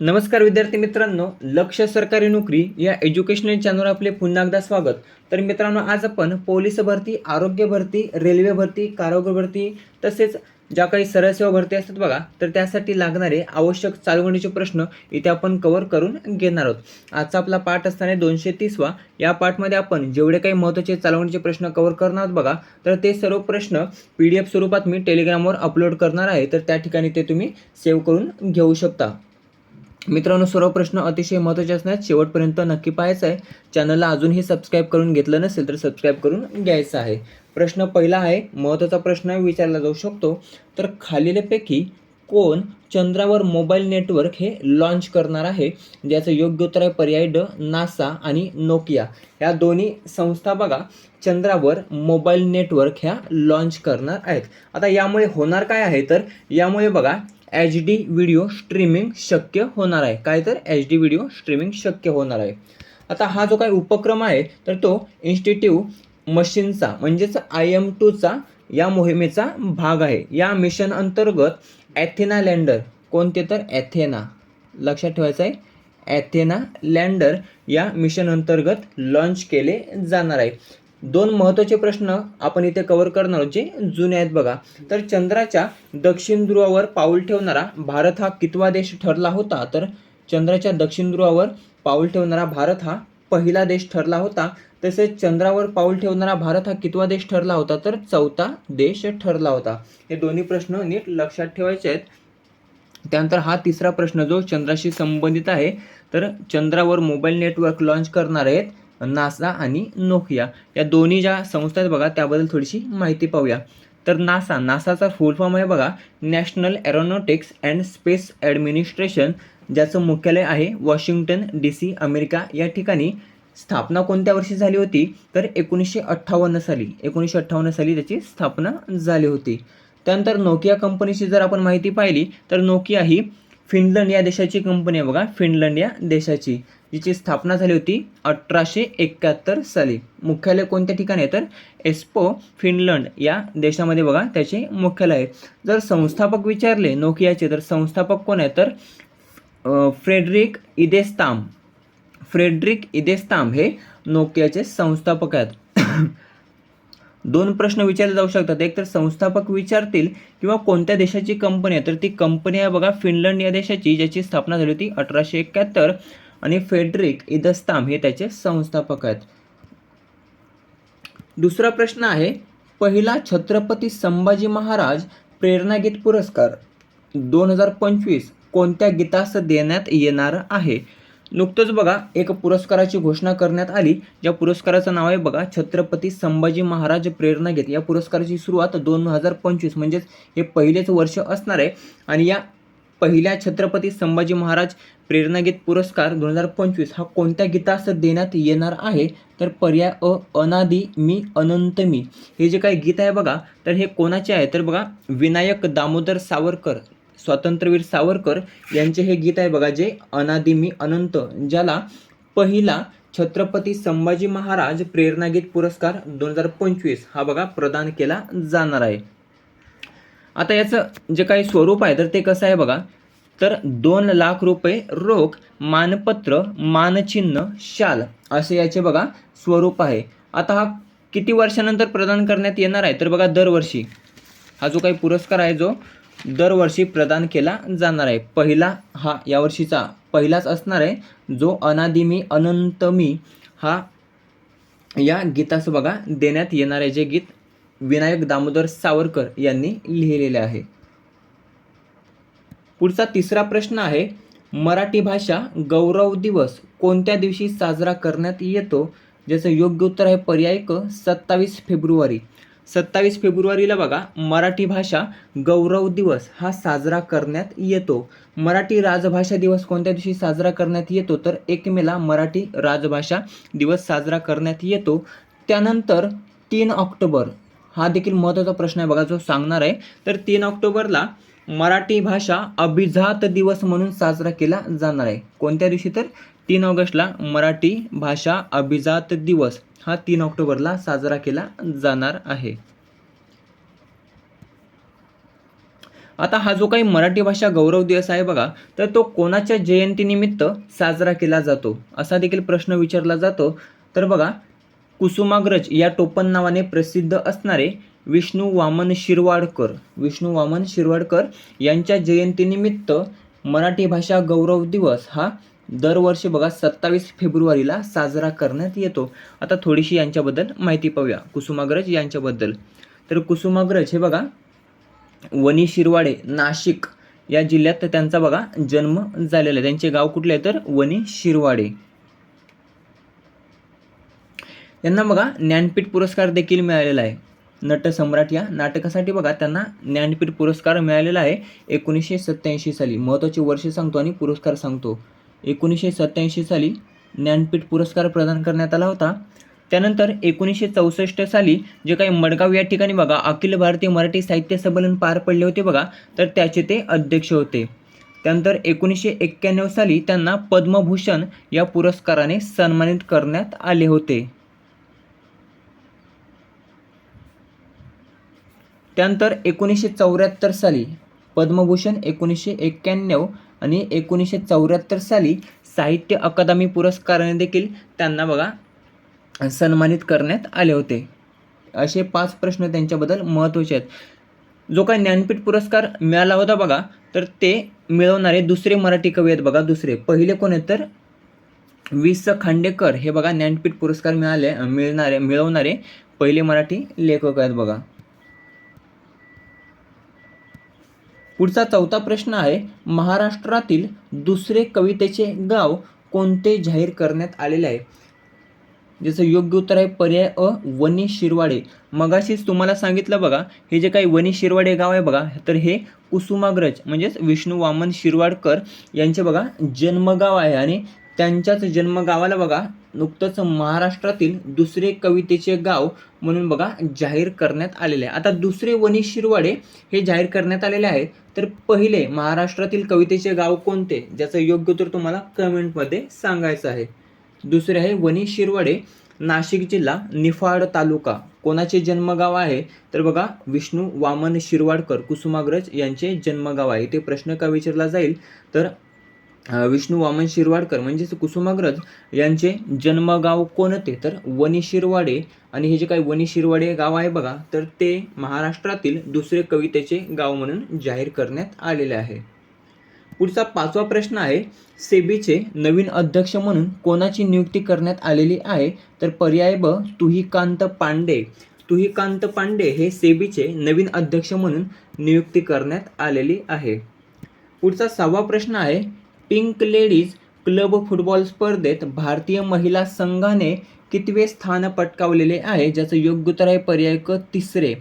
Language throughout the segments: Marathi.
नमस्कार विद्यार्थी मित्रांनो लक्ष सरकारी नोकरी या एज्युकेशनल चॅनलवर आपले पुन्हा एकदा स्वागत. तर मित्रांनो आज आपण पोलीस भरती आरोग्य भरती रेल्वे भरती कारागृह भरती तसेच ज्या काही सरळ सेवा भरती असतात बघा तर त्यासाठी लागणारे आवश्यक चालवणीचे प्रश्न इथे आपण कव्हर करून घेणार आहोत. आजचा आपला पाठ असताना दोनशे तीसवा. या पाठमध्ये आपण जेवढे काही महत्त्वाचे चालवणीचे प्रश्न कव्हर करणार आहोत बघा तर ते सर्व प्रश्न पी डी एफ स्वरूपात मी टेलिग्रामवर अपलोड करणार आहे तर त्या ठिकाणी ते तुम्ही सेव्ह करून घेऊ शकता. मित्रांनो सर्व प्रश्न अतिशय महत्त्वाचे असणार शेवटपर्यंत नक्की पाहायचं आहे. चॅनलला अजूनही सबस्क्राईब करून घेतलं नसेल तर सबस्क्राईब करून घ्यायचं आहे. प्रश्न पहिला आहे महत्त्वाचा प्रश्न विचारला जाऊ शकतो. तर खालीलपैकी कोण चंद्रावर मोबाईल नेटवर्क हे लॉन्च करणार आहे? ज्याचं योग्य उत्तर आहे पर्याय ड नासा आणि नोकिया. ह्या दोन्ही संस्था बघा चंद्रावर मोबाईल नेटवर्क ह्या लॉन्च करणार आहेत. आता यामुळे होणार काय आहे? तर यामुळे बघा एच डी व्हिडिओ स्ट्रीमिंग शक्य होणार आहे. काय तर एच डी व्हिडिओ स्ट्रीमिंग शक्य होणार आहे. आता हा जो काही उपक्रम आहे तर तो इन्स्टिट्यूट मशीनचा म्हणजेच आय एम टूचा या मोहिमेचा भाग आहे. या मिशन अंतर्गत ॲथेना लँडर कोणते तर ॲथेना लक्षात ठेवायचं आहे. ॲथेना लँडर या मिशन अंतर्गत लॉन्च केले जाणार आहे. दोन महत्त्वाचे प्रश्न आपण इथे कव्हर करणार आहोत जे जुने आहेत बघा. तर चंद्राच्या दक्षिण ध्रुवावर पाऊल ठेवणारा भारत हा कितवा देश ठरला होता? तर चंद्राच्या दक्षिण ध्रुवावर पाऊल ठेवणारा भारत हा पहिला देश ठरला होता. तसेच चंद्रावर पाऊल ठेवणारा भारत हा कितवा देश ठरला होता? तर चौथा देश ठरला होता. हे दोन्ही प्रश्न नीट लक्षात ठेवायचे आहेत. त्यानंतर हा तिसरा प्रश्न जो चंद्राशी संबंधित आहे तर चंद्रावर मोबाईल नेटवर्क लॉन्च करणार आहेत. नासा आणि नोकिया या दोन्ही ज्या संस्था आहेत बघा त्याबद्दल थोडीशी माहिती पाहूया. तर नासा नासाचा फुल फॉर्म आहे बघा national aeronautics and space administration ज्याचं मुख्यालय आहे वॉशिंग्टन डी सी अमेरिका. या ठिकाणी स्थापना कोणत्या वर्षी झाली होती? तर एकोणीसशे अठ्ठावन्न साली एकोणीसशे अठ्ठावन्न साली त्याची स्थापना झाली होती. त्यानंतर नोकिया कंपनीची जर आपण माहिती पाहिली तर नोकिया ही फिनलंड या देशाची कंपनी आहे बघा फिनलंड या देशाची. जिची स्थापना झाली होती अठराशे एकाहत्तर साली. मुख्यालय कोणत्या ठिकाणी आहे? तर एस्पो फिनलंड या देशामध्ये बघा त्याचे मुख्यालय आहे. जर संस्थापक विचारले नोकियाचे तर संस्थापक कोण आहे? तर फ्रेडरिक इदेस्ताम. फ्रेडरिक इदेस्ताम हे नोकियाचे संस्थापक आहेत. दोन प्रश्न विचारले जाऊ शकतात. एक तर संस्थापक विचारतील किंवा कोणत्या देशाची कंपनी आहे? तर ती कंपनी आहे बघा फिनलंड या देशाची ज्याची स्थापना झाली होती अठराशे एकाहत्तर आणि फेडरिक इदस्ताम हे त्याचे संस्थापक आहेत. दुसरा प्रश्न आहे पहिला छत्रपती संभाजी महाराज प्रेरणागीत पुरस्कार दोन हजार पंचवीस कोणत्या गीतास देण्यात येणार आहे? नुकतंच बघा एक पुरस्काराची घोषणा करण्यात आली. ज्या पुरस्काराचं नाव आहे बघा छत्रपती संभाजी महाराज प्रेरणागीत. या पुरस्काराची सुरुवात दोन हजार पंचवीस म्हणजेच हे पहिलेच वर्ष असणार आहे. आणि या पहिल्या छत्रपती संभाजी महाराज प्रेरणागीत पुरस्कार दोन हजार पंचवीस हा कोणत्या गीतास देण्यात येणार आहे? तर पर्याय अ अनादी मी अनंत मी. हे जे काही गीत आहे बघा तर हे कोणाचे आहे? तर बघा विनायक दामोदर सावरकर स्वातंत्र्यवीर सावरकर यांचे हे गीत आहे बघा जे अनादी मी अनंत ज्याला पहिला छत्रपती संभाजी महाराज प्रेरणागीत पुरस्कार दोन हजार पंचवीस हा बघा प्रदान केला जाणार आहे. आता याचं जे काही स्वरूप आहे तर ते कसं आहे बघा तर दोन लाख रुपये रोख मानपत्र मानचिन्ह शाल असे याचे बघा स्वरूप आहे. आता हा किती वर्षानंतर प्रदान करण्यात येणार आहे? तर बघा दरवर्षी. हा जो काही पुरस्कार आहे जो दरवर्षी प्रदान केला जाणार आहे. पहिला हा यावर्षीचा पहिलाच असणार आहे. जो अनादिमी अनंतमी हा या गीतास बघा देण्यात येणार आहे. जे गीत विनायक दामोदर सावरकर यांनी लिहिलेले आहे. पुढचा तिसरा प्रश्न आहे मराठी भाषा गौरव दिवस कोणत्या दिवशी साजरा करण्यात येतो? ज्याचं योग्य उत्तर आहे पर्याय क सत्तावीस फेब्रुवारी. सत्तावीस फेब्रुवारीला बघा मराठी भाषा गौरव दिवस हा साजरा करण्यात येतो. मराठी राजभाषा दिवस कोणत्या दिवशी साजरा करण्यात येतो? तर एक मेला मराठी राजभाषा दिवस साजरा करण्यात येतो. त्यानंतर तीन ऑक्टोबर हा देखील महत्त्वाचा प्रश्न आहे बघा जो सांगणार आहे. तर तीन ऑक्टोबरला मराठी भाषा अभिजात दिवस म्हणून साजरा केला जाणार आहे. कोणत्या दिवशी तर? तीन ऑगस्टला मराठी भाषा अभिजात दिवस हा तीन ऑक्टोबरला साजरा केला जाणार आहे. आता हा जो काही मराठी भाषा गौरव दिवस आहे बघा तर तो कोणाच्या जयंतीनिमित्त साजरा केला जातो? असा देखील प्रश्न विचारला जातो. तर बघा कुसुमाग्रज या टोपण नावाने प्रसिद्ध असणारे विष्णू वामन शिरवाडकर. विष्णू वामन शिरवाडकर यांच्या जयंतीनिमित्त मराठी भाषा गौरव दिवस हा दरवर्षी बघा सत्तावीस फेब्रुवारीला साजरा करण्यात येतो. आता थोडीशी यांच्याबद्दल माहिती पाहूया. कुसुमाग्रज यांच्याबद्दल. तर कुसुमाग्रज हे बघा वनी शिरवाडे नाशिक या जिल्ह्यात त्यांचा बघा जन्म झालेला आहे. त्यांचे गाव कुठले आहे तर? वनी शिरवाडे. यांना बघा ज्ञानपीठ पुरस्कार देखील मिळालेला आहे. नटसम्राट या नाटकासाठी बघा त्यांना ज्ञानपीठ पुरस्कार मिळालेला आहे. एकोणीसशे सत्त्याऐंशी साली. महत्त्वाची वर्ष सांगतो आणि पुरस्कार सांगतो. एकोणीसशे सत्त्याऐंशी साली ज्ञानपीठ पुरस्कार प्रदान करण्यात आला होता. त्यानंतर एकोणीसशे चौसष्ट साली जे काही मडगाव या ठिकाणी बघा अखिल भारतीय मराठी साहित्य संमेलन पार पडले होते बघा तर त्याचे ते अध्यक्ष होते. त्यानंतर एकोणीसशे एक्क्याण्णव साली त्यांना पद्मभूषण या पुरस्काराने सन्मानित करण्यात आले होते. त्यानंतर एकोणीसशे चौऱ्याहत्तर साली पद्मभूषण एकोणीसशे एक्क्याण्णव आणि एकोणीसशे चौऱ्याहत्तर साली साहित्य अकादमी पुरस्काराने देखील त्यांना बघा सन्मानित करण्यात आले होते. असे पाच प्रश्न त्यांच्याबद्दल महत्त्वाचे आहेत. जो काय ज्ञानपीठ पुरस्कार मिळाला होता बघा तर ते मिळवणारे दुसरे मराठी कवी आहेत बघा दुसरे. पहिले कोण आहेत तर वि स खांडेकर. हे बघा ज्ञानपीठ पुरस्कार मिळाले मिळणारे मिळवणारे पहिले मराठी लेखक आहेत बघा. पुढचा चौथा प्रश्न आहे महाराष्ट्रातील दुसरे कवितेचे गाव कोणते जाहीर करण्यात आलेले आहे? ज्याचं योग्य उत्तर आहे पर्याय अ वनी शिरवाडे. मगाशीच तुम्हाला सांगितलं बघा हे जे काही वनी शिरवाडे गाव आहे बघा तर हे कुसुमाग्रज म्हणजेच विष्णू वामन शिरवाडकर यांचे बघा जन्मगाव आहे आणि त्यांच्याच जन्मगावाला बघा. नुकतंच महाराष्ट्रातील दुसरे कवितेचे गाव म्हणून बघा जाहीर करण्यात आलेले आहे. आता दुसरे वनी शिरवाडे हे जाहीर करण्यात आलेले आहे तर पहिले महाराष्ट्रातील कवितेचे गाव कोणते? ज्याचं योग्य उत्तर तुम्हाला कमेंटमध्ये सांगायचं आहे. दुसरे आहे वनी शिरवाडे नाशिक जिल्हा निफाड तालुका. कोणाचे जन्मगाव आहे? तर बघा विष्णू वामन शिरवाडकर कुसुमाग्रज यांचे जन्मगाव आहे. ते प्रश्न का विचारला जाईल? तर विष्णू वामन शिरवाडकर म्हणजेच कुसुमाग्रज यांचे जन्मगाव कोणते तर वनी शिरवाडे. आणि हे जे काही वनी शिरवाडे गाव आहे बघा तर ते महाराष्ट्रातील दुसरे कवितेचे गाव म्हणून जाहीर करण्यात आलेले आहे. पुढचा पाचवा प्रश्न आहे सेबीचे नवीन अध्यक्ष म्हणून कोणाची नियुक्ती करण्यात आलेली आहे? तर पर्याय ब तुहीकांत पांडे. तुहीकांत पांडे हे सेबीचे नवीन अध्यक्ष म्हणून नियुक्ती करण्यात आलेली आहे. पुढचा सहावा प्रश्न आहे पिंक लेडीज क्लब फुटबॉल स्पर्धेत भारतीय महिला संघाने कितवे स्थान पटकावलेले आहे ज्याचं योग्य उत्तर आहे पर्याय क तिसरे.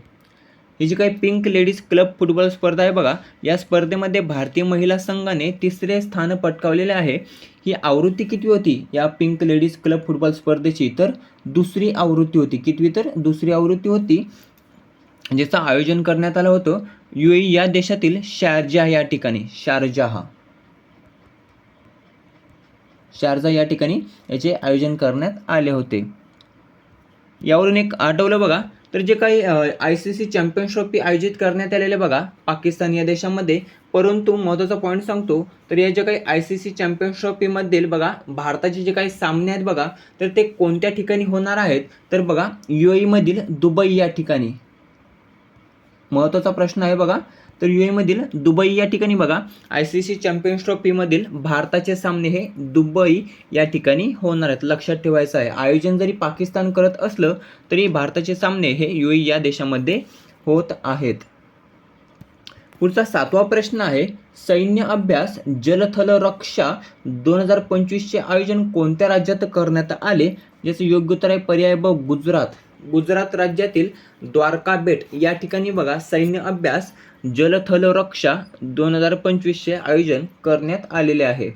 ही जी काही पिंक लेडीज क्लब फुटबॉल स्पर्धा आहे बघा या स्पर्धेमध्ये भारतीय महिला संघाने तिसरे स्थान पटकावलेले आहे. ही आवृत्ती किती होती या पिंक लेडीज क्लब फुटबॉल स्पर्धेची? तर दुसरी आवृत्ती होती. कितवी? तर दुसरी आवृत्ती होती ज्याचं आयोजन करण्यात आलं होतं यू या देशातील शारजा या ठिकाणी. शारजाह. शारजा या ठिकाणी याचे आयोजन करण्यात आले होते. यावरून एक आठवलं बघा तर जे काही I C C champions trophy आयोजित करण्यात आलेले बघा पाकिस्तान या देशामध्ये. परंतु महत्त्वाचा पॉईंट सांगतो तर या ज्या काही आय सी सी चॅम्पियन्स ट्रॉफीमधील बघा भारताचे जे काही सामने आहेत बघा तर ते कोणत्या ठिकाणी होणार आहेत? तर बघा यू एमधील दुबई या ठिकाणी. महत्त्वाचा प्रश्न आहे बघा तर यू मधील दुबई या ठिकाणी बघा आय सी सी चॅम्पियन्स ट्रॉफीमधील भारताचे सामने हे दुबई या ठिकाणी होणार आहेत. लक्षात ठेवायचं आहे. आयोजन जरी पाकिस्तान करत असलं तरी भारताचे सामने हे यू या देशामध्ये होत आहेत. पुढचा सातवा प्रश्न आहे सैन्य अभ्यास जलथल रक्षा दोन हजार पंचवीसचे आयोजन कोणत्या राज्यात करण्यात आले? ज्याचं योग्य उत्तर आहे पर्याय ब गुजरात. गुजरात राज्यातील द्वारका बेट या ठिकाणी बघा सैन्य अभ्यास जलथल रक्षा दोन हजार पंचवीसचे आयोजन करण्यात आलेले आहे.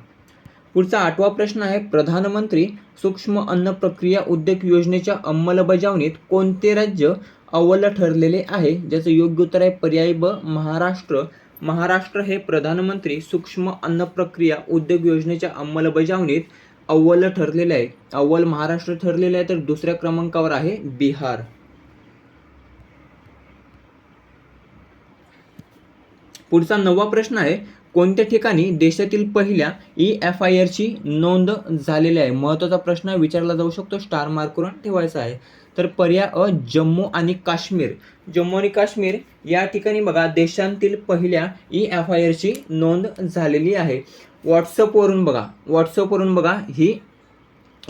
पुढचा आठवा प्रश्न आहे प्रधानमंत्री सूक्ष्म अन्न प्रक्रिया उद्योग योजनेच्या अंमलबजावणीत कोणते राज्य अव्वल ठरलेले आहे? ज्याचं योग्य उत्तर आहे पर्याय ब महाराष्ट्र. महाराष्ट्र हे प्रधानमंत्री सूक्ष्म अन्न प्रक्रिया उद्योग योजनेच्या अंमलबजावणीत अव्वल ठरलेले आहे. अव्वल महाराष्ट्र ठरलेले आहे तर दुसऱ्या क्रमांकावर आहे बिहार. पुढचा नववा प्रश्न आहे कोणत्या ठिकाणी देशातील पहिल्या ई एफ आय आरची नोंद झालेली आहे? महत्त्वाचा प्रश्न विचारला जाऊ शकतो स्टार मार्क करून ठेवायचा आहे. तर पर्याय अ जम्मू आणि काश्मीर. जम्मू आणि काश्मीर या ठिकाणी बघा देशांतील पहिल्या ई एफ आय आरची नोंद झालेली आहे. व्हॉट्सअपवरून बघा व्हॉट्सअपवरून बघा ही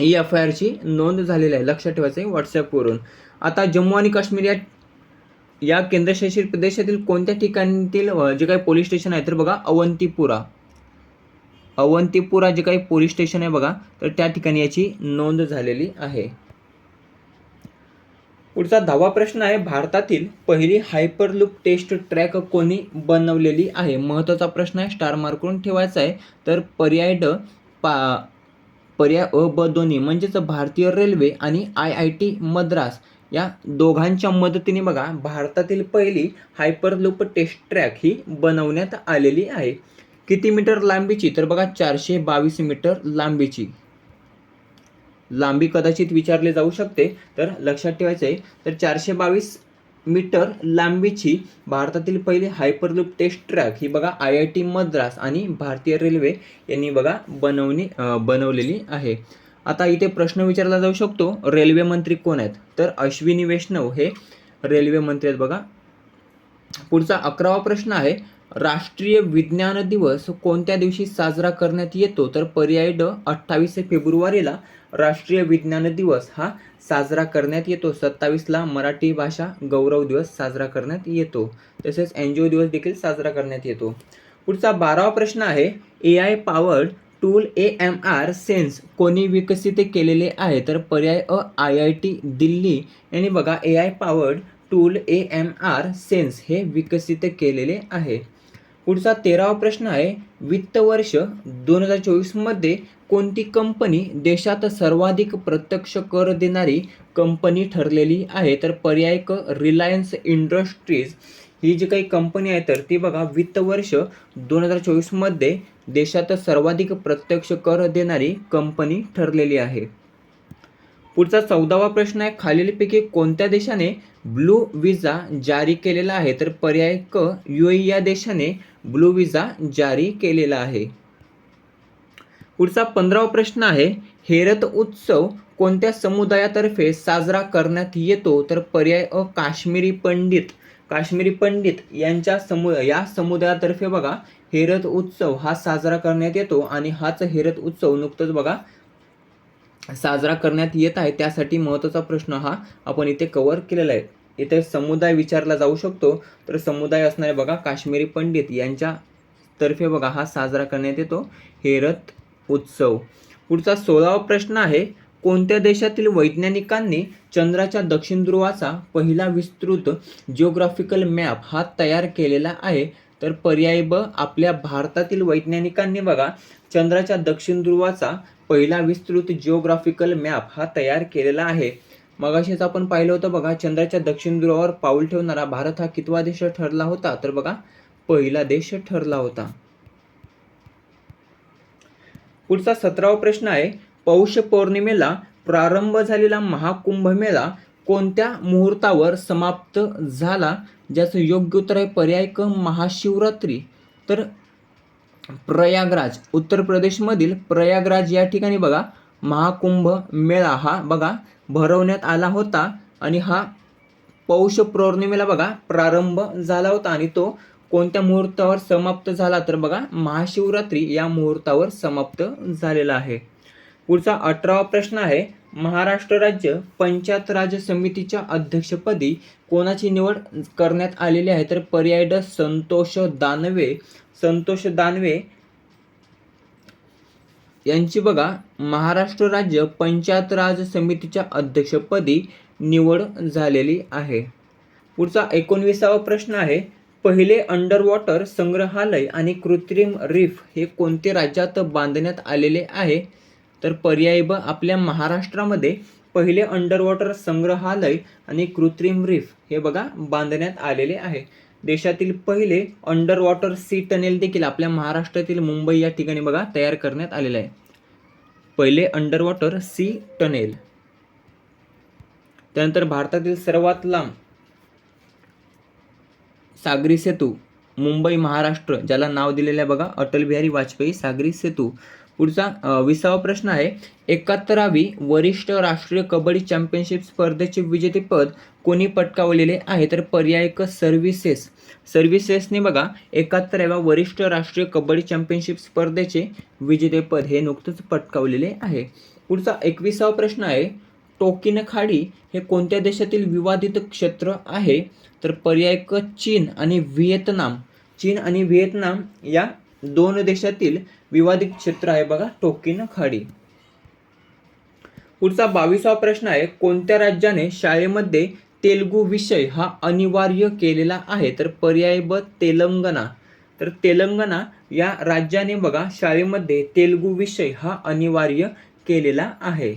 ई एफ आय आरची नोंद झालेली आहे. लक्षात ठेवायचं आहे व्हॉट्सअपवरून आता जम्मू आणि काश्मीर या या केंद्रशासित प्रदेशातील कोणत्या ठिकाणीतील जे काही पोलीस स्टेशन आहे तर बघा अवंतीपुरा. अवंतीपुरा जे काही पोलीस स्टेशन आहे बघा तर त्या ठिकाणी याची नोंद झालेली आहे. पुढचा दहावा प्रश्न आहे भारतातील पहिली हायपरलूप टेस्ट ट्रॅक कोणी बनवलेली आहे? महत्त्वाचा प्रश्न आहे स्टार मार्क करून ठेवायचा आहे. तर पर्याय ड पा पर्याय अ ब दोन्ही म्हणजेच भारतीय रेल्वे आणि आय आय टी मद्रास. या दोघांच्या मदतीने बघा भारतातील पहिली हायपरलूप टेस्ट ट्रॅक ही बनवण्यात आलेली आहे. किती मीटर लांबीची? तर बघा चारशे बावीस मीटर लांबीची. लांबी कदाचित विचारले जाऊ शकते तर लक्षात ठेवायचं आहे तर चारशे बावीस मीटर लांबीची भारतातील पहिली हायपरलूप टेस्ट ट्रॅक ही बघा आय आय टी मद्रास आणि भारतीय रेल्वे यांनी बघा बनवणी बनवलेली आहे. आता इथे प्रश्न विचारला जाऊ शकतो रेल्वे मंत्री कोण आहेत? तर अश्विनी वैष्णव हे रेल्वे मंत्री आहेत बघा. पुढचा अकरावा प्रश्न आहे राष्ट्रीय विज्ञान दिवस कोणत्या दिवशी साजरा करण्यात येतो? तर पर्याय ड अठ्ठावीस फेब्रुवारीला राष्ट्रीय विज्ञान दिवस हा साजरा करण्यात येतो. सत्तावीसला मराठी भाषा गौरव दिवस साजरा करण्यात येतो. तसेच एन जी ओ दिवस देखील साजरा करण्यात येतो. पुढचा बारावा प्रश्न आहे A I powered tool A M R sense कोणी विकसित केलेले आहे तर पर्याय अ आय आय टी दिल्ली. यांनी बघा A I powered tool A M R sense हे विकसित केलेले आहे. पुढचा तेरावा प्रश्न आहे वित्त वर्ष दोन हजार चोवीसमध्ये कोणती कंपनी देशात सर्वाधिक प्रत्यक्ष कर देणारी कंपनी ठरलेली आहे? तर पर्याय क रिलायन्स इंडस्ट्रीज ही जी काही कंपनी आहे तर ती बघा वित्त वर्ष दोन हजार चोवीसमध्ये देशात सर्वाधिक प्रत्यक्ष कर देणारी कंपनी ठरलेली आहे. पुढचा चौदावा प्रश्न आहे खालीलपैकी कोणत्या देशाने ब्लू विजा जारी केलेला आहे? तर पर्याय क युई या देशाने ब्लू विजा जारी केलेला आहे. पुढचा पंधरावा प्रश्न आहे हेरत उत्सव कोणत्या समुदायातर्फे साजरा करण्यात येतो? तर पर्याय अ काश्मीरी पंडित काश्मीरी पंडित यांच्या समु या समुदायातर्फे बघा हेरत उत्सव हा साजरा करण्यात येतो आणि हाच हेरत उत्सव नुकतंच बघा साजरा करण्यात येत आहे. त्यासाठी महत्त्वाचा प्रश्न हा आपण इथे कव्हर केलेला आहे. इथे समुदाय विचारला जाऊ शकतो. तर समुदाय असणारे बघा काश्मीरी पंडित यांच्या तर्फे बघा हा साजरा करण्यात येतो. हेरत उत्सव. पुढचा सोळावा प्रश्न आहे. कोणत्या देशातील वैज्ञानिकांनी चंद्राच्या दक्षिण ध्रुवाचा पहिला विस्तृत जिओग्राफिकल मॅप हा तयार केलेला आहे? तर पर्याय ब आपल्या भारतातील वैज्ञानिकांनी बघा चंद्राच्या दक्षिण ध्रुवाचा पहिला विस्तृत जिओग्राफिकल मॅप हा तयार केलेला आहे. मगाशीच आपण पाहिलं होतं बघा चंद्राच्या दक्षिण ध्रुवावर पाऊल ठेवणारा भारत हा कितवा देश ठरला होता? तर बघा पहिला देश ठरला होता. पुढचा सतरावा प्रश्न आहे पौष पौर्णिमेला प्रारंभ झालेला महाकुंभमेळा कोणत्या मुहूर्तावर समाप्त झाला? ज्याचं योग्य उत्तर आहे पर्याय क महाशिवरात्री. तर प्रयागराज उत्तर प्रदेशमधील प्रयागराज या ठिकाणी बघा. महाकुंभ मेळा हा बघा भरवण्यात आला होता आणि हा पौष पौर्णिमेला बघा प्रारंभ झाला होता आणि तो कोणत्या मुहूर्तावर समाप्त झाला? तर बघा महाशिवरात्री या मुहूर्तावर समाप्त झालेला आहे. पुढचा अठरावा प्रश्न आहे महाराष्ट्र राज्य पंचायत राज समितीच्या अध्यक्षपदी कोणाची निवड करण्यात आलेली आहे? तर पर्याय ड संतोष दानवे. संतोष दानवे यांची बघा महाराष्ट्र राज्य पंचायत राज समितीच्या अध्यक्षपदी निवड झालेली आहे. पुढचा एकोणवीसावा प्रश्न आहे पहिले अंडर वॉटर संग्रहालय आणि कृत्रिम रीफ हे कोणते राज्यात बांधण्यात आलेले आहे? तर पर्याय ब आपल्या महाराष्ट्रामध्ये पहिले अंडरवॉटर संग्रहालय आणि कृत्रिम रीफ हे बघा बांधण्यात आलेले आहे. देशातील पहिले अंडर वॉटर सी टनेल देखील आपल्या महाराष्ट्रातील मुंबई या ठिकाणी बघा तयार करण्यात आलेलं आहे. पहिले अंडर वॉटर सी टनेल त्यानंतर भारतातील सर्वात लांब सागरी सेतू मुंबई महाराष्ट्र ज्याला नाव दिलेलं आहे बघा अटल बिहारी वाजपेयी सागरी सेतू. पुढचा विसावा प्रश्न आहे. एकाहत्तरावी वरिष्ठ राष्ट्रीय कबड्डी चॅम्पियनशिप स्पर्धेचे विजेतेपद कोणी पटकावलेले आहे? तर पर्याय क सर्व्हिसेस. सर्व्हिसेसने बघा एकाहत्तराव्या वरिष्ठ राष्ट्रीय कबड्डी चॅम्पियनशिप स्पर्धेचे विजेतेपद हे नुकतंच पटकावलेले आहे. पुढचा एकविसावा प्रश्न आहे. टोकिन खाडी हे कोणत्या देशातील विवादित क्षेत्र आहे? तर पर्याय क चीन आणि व्हिएतनाम. चीन आणि व्हिएतनाम या दोन देशातील विवादित क्षेत्र आहे बघा टोकिन खाडी. पुढचा बावीसावा प्रश्न आहे कोणत्या राज्याने शाळेमध्ये तेलुगू विषय हा अनिवार्य केलेला आहे? तर पर्याय ब तेलंगणा. तर तेलंगणा या राज्याने बघा शाळेमध्ये तेलुगू विषय हा अनिवार्य केलेला आहे.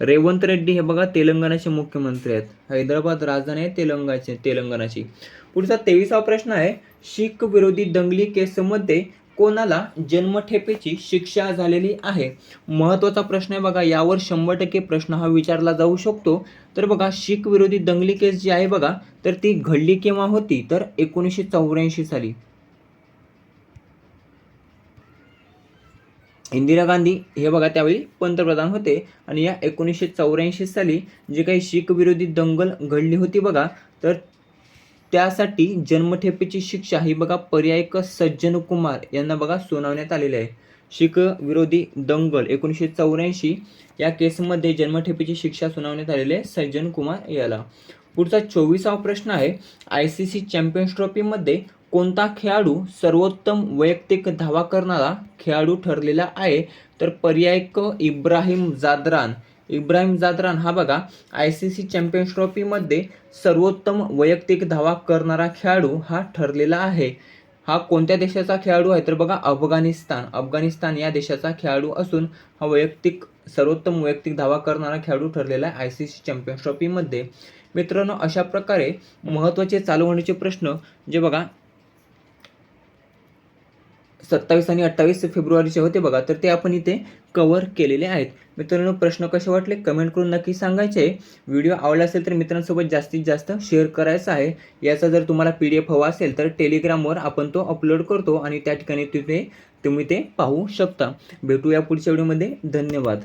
रेवंत रेड्डी हे बघा तेलंगणाचे मुख्यमंत्री आहेत. हैदराबाद राजधानी आहे तेलंगाचे तेलंगणाची. पुढचा तेवीसावा प्रश्न आहे शीख विरोधी दंगली केसमध्ये कोणाला जन्मठेपेची शिक्षा झालेली आहे? महत्त्वाचा प्रश्न आहे बघा यावर शंभर टक्के प्रश्न हा विचारला जाऊ शकतो. तर बघा शीख विरोधी दंगली केस जी आहे बघा तर ती घडली केव्हा होती? तर एकोणीसशे चौऱ्याऐंशी साली. इंदिरा गांधी हे बघा त्यावेळी पंतप्रधान होते आणि या एकोणीसशे चौऱ्याऐंशी साली जी काही शीख विरोधी दंगल घडली होती बघा तर त्यासाठी जन्मठेपेची शिक्षा ही बघा पर्यायक सज्जन कुमार यांना बघा सुनावण्यात आलेली आहे. शीख विरोधी दंगल एकोणीसशे चौऱ्याऐंशी या केसमध्ये जन्मठेपेची शिक्षा सुनावण्यात आलेली आहे सज्जन कुमार याला. पुढचा चोवीसावा प्रश्न आहे आय सी सी चॅम्पियन्स ट्रॉफीमध्ये कोणता खेळाडू सर्वोत्तम वैयक्तिक धावा करणारा खेळाडू ठरलेला आहे? तर पर्याय क इब्राहिम जादरान इब्राहिम जादरान हा बघा आय सी सी चॅम्पियन्स ट्रॉफीमध्ये सर्वोत्तम वैयक्तिक धावा करणारा खेळाडू हा ठरलेला आहे. हा कोणत्या देशाचा खेळाडू आहे? तर बघा अफगाणिस्तान. अफगाणिस्तान या देशाचा खेळाडू असून हा वैयक्तिक सर्वोत्तम वैयक्तिक धावा करणारा खेळाडू ठरलेला आहे आय सी सी चॅम्पियन्स ट्रॉफीमध्ये मित्रांनो अशा प्रकारे महत्त्वाचे चालवणीचे प्रश्न जे बघा सत्तावीस आणि अठ्ठावीस फेब्रुवारीचे होते बघा तर ते आपण इथे कवर केलेले आहेत. मित्रांनो प्रश्न कसे वाटले? कमेंट करून नक्की सांगायचे. व्हिडिओ आवडला असेल तर मित्रांसोबत जास्तीत जास्त शेअर करायचा आहे. याचा जर तुम्हाला पी डी एफ हवा असेल तर टेलिग्रामवर आपण तो अपलोड करतो आणि त्या ठिकाणी तिथे तुम्ही ते पाहू शकता. भेटूया पुढच्या व्हिडिओमध्ये धन्यवाद.